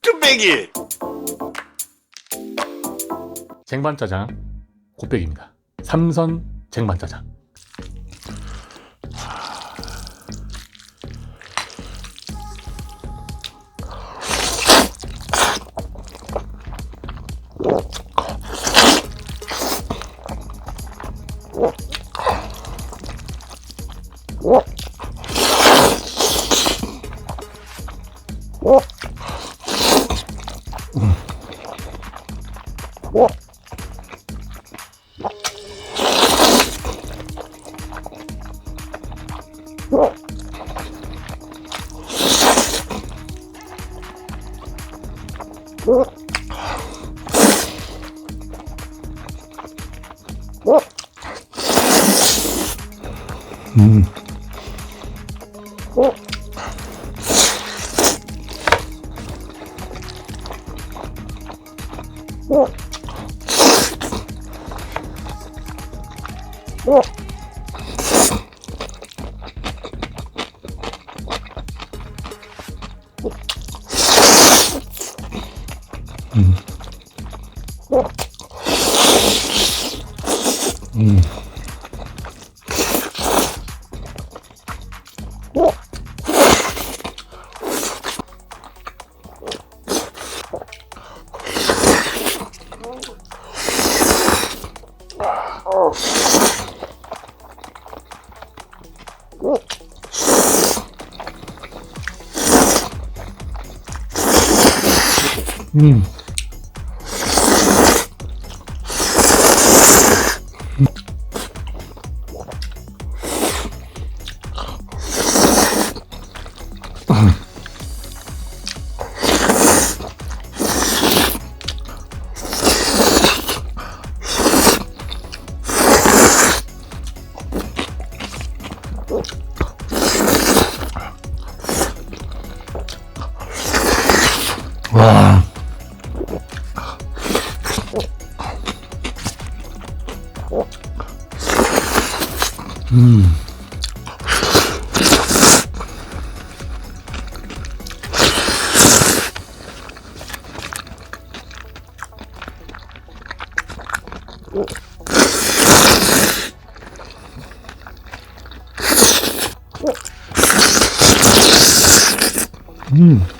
뚝배기 쟁반짜장 곱빼기입니다. 삼선 쟁반짜장. 음. 음. 음. Mm. 와. 음. 음.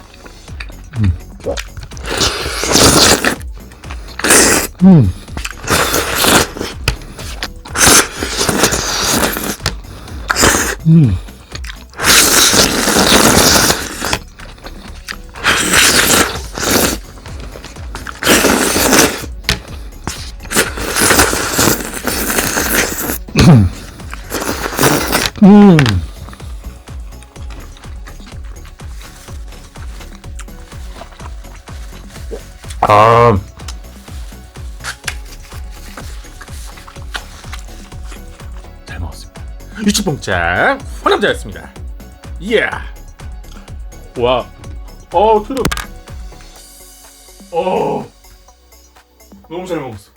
음. 아. 유치뽕짝 화남자였습니다. 예. 와. 어, 트름. 어. 너무 잘 먹었어.